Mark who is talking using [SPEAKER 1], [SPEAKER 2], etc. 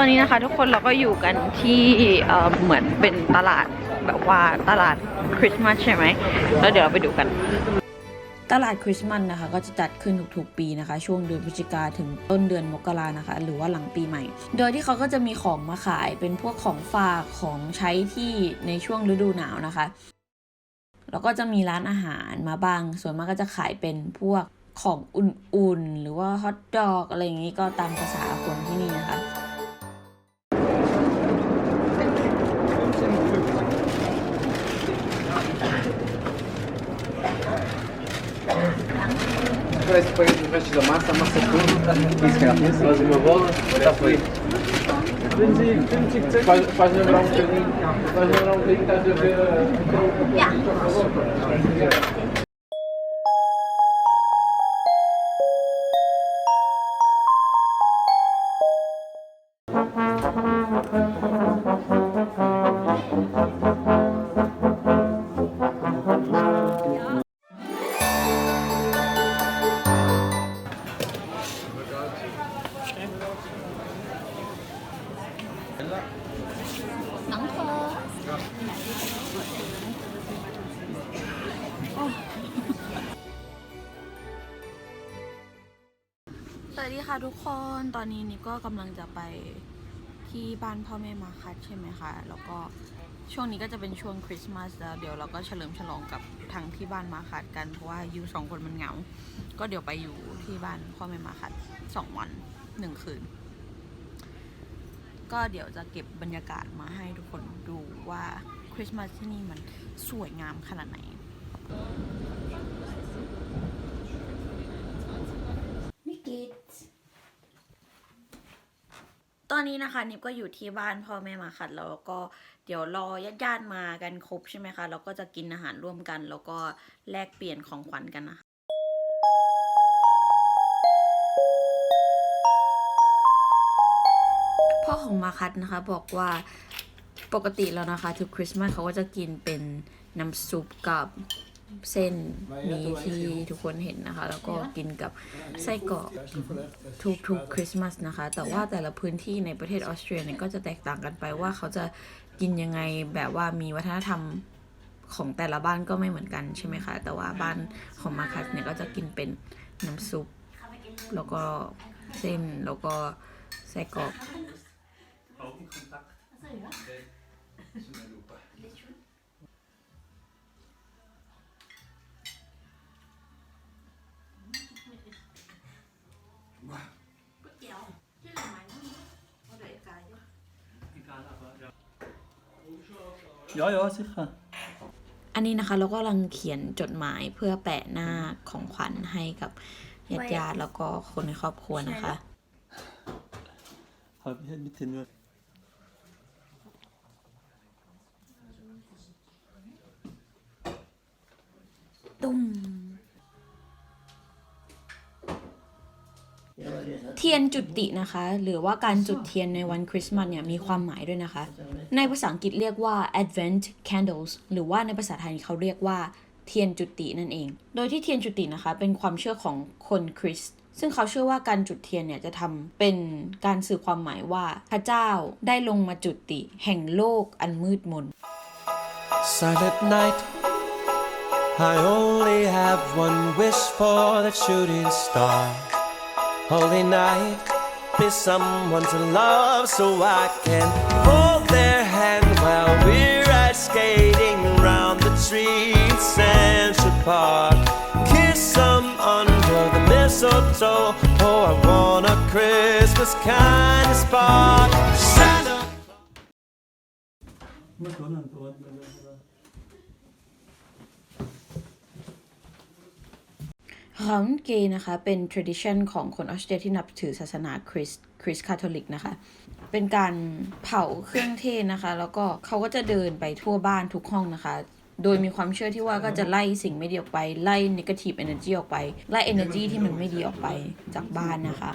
[SPEAKER 1] อนนี้นะคะทุกคนเราก็อยู่กันที่เอ่อเหมือนเป็นตลาดแบบว่าตลาดคริสต์มาสใช่ไหมแล้วเดี๋ยวเราไปดูกัน ตลาดคริสต์มาสนะคะ ก็จะจัดขึ้นทุกๆปีนะคะ ช่วงเดือนพฤศจิกาถึงต้นเดือนมกรานะคะ หรือว่าหลังปีใหม่ โดยที่เขาก็จะมีของมาขายเป็นพวกของฝากของใช้ที่ในช่วงฤดูหนาวนะคะ แล้วก็จะมีร้านอาหารมาบ้าง ส่วนมากก็จะขายเป็นพวกของอุ่นๆ หรือว่าฮอทดอกอะไรอย่างนี้ก็ตามภาษาคนที่นี่นะคะ
[SPEAKER 2] Que foi o resto da massa, a massa toda. Isso que ela pensa. Faz uma bola, está feito. Faz, faz lembrar um bocadinho. Faz lembrar um bocadinho, estás a ver a.
[SPEAKER 1] Danke. สวัสดีค่ะทุกคน ตอนนี้นิปก็กำลังจะไปที่บ้านพ่อแม่มาคัดใช่ไหมคะ แล้วก็ช่วงนี้ก็จะเป็นช่วงคริสต์มาสแล้วเดี๋ยวเราก็เฉลิมฉลองกับทางที่บ้านมาคัดกันเพราะว่าอยู่สองคนมันเหงา ก็เดี๋ยวไปอยู่ที่บ้านพ่อแม่มาคัดสองวันหนึ่งคืน ก็เดี๋ยวจะเก็บบรรยากาศมาให้ทุกคนดูว่าคริสต์มาสที่นี่มันสวยงามขนาดไหนมิกิตอนนี้นะคะนิบก็อยู่ที่บ้านพ่อแม่มาคัดแล้วก็เดี๋ยวรอญาติๆมากันครบใช่ไหมคะ แล้วก็จะกินอาหารร่วมกัน แล้วก็แลกเปลี่ยนของขวัญกันนะคะ พ่อของมาคัดนะคะบอกว่าปกติแล้วนะคะทุกคริสต์มาสเขาก็จะกินเป็นน้ำซุปกับเส้นนี้ที่ทุกคนเห็นนะคะ แล้วก็กินกับไส้กรอกทุกๆคริสต์มาสนะคะ แต่ว่าแต่ละพื้นที่ในประเทศออสเตรียเนี่ยก็จะแตกต่างกันไปว่าเขาจะกินยังไงแบบว่ามีวัฒนธรรมของแต่ละบ้านก็ไม่เหมือนกันใช่ไหมคะ แต่ว่าบ้านของมาคัสเนี่ยก็จะกินเป็นน้ำซุป แล้วก็เส้นแล้วก็ไส้กรอก
[SPEAKER 3] Ja, ja, sicher.
[SPEAKER 1] อันนี้นะคะเราก็กำลังเขียนจดหมายเพื่อแปะหน้าของขวัญให้กับญาติญาติๆแล้วก็คนในครอบครัวนะคะ
[SPEAKER 3] Habe ich mit den nur.
[SPEAKER 1] ตุ้มเทียนจุตินะคะ หรือว่าการจุดเทียนในวันคริสต์มาสเนี่ยมีความหมายด้วยนะคะ ในภาษาอังกฤษเรียกว่า Advent candles หรือว่าในภาษาไทยเขาเรียกว่าเทียนจุตินั่นเอง โดยที่เทียนจุตินะคะ เป็นความเชื่อของคนคริสต์ซึ่งเขาเชื่อว่าการจุดเทียนเนี่ยจะทำเป็นการสื่อความหมายว่าพระเจ้าได้ลงมาจุติแห่งโลกอันมืดมน
[SPEAKER 4] Silent night. I only have one wish for the shooting star. Holy night, be someone to love so I can hold their hand while we're ice skating around the trees, Central Park. Kiss them under the mistletoe. Oh, I want a Christmas kind of spark. Santa.
[SPEAKER 3] Muss man dann dort, oder?
[SPEAKER 1] เขาเกย์นะคะเป็น tradition ของคนออสเตรียที่นับถือศาสนาคริสต์คริสต์คาทอลิกนะคะ เป็นการเผาเครื่องเทศนะคะ แล้วก็เขาก็จะเดินไปทั่วบ้านทุกห้องนะคะ โดยมีความเชื่อที่ว่าก็จะไล่สิ่งไม่ดีออกไป ไล่ negative energy ออกไป ไล่ energy ที่มันไม่ดีออกไปจากบ้านนะคะ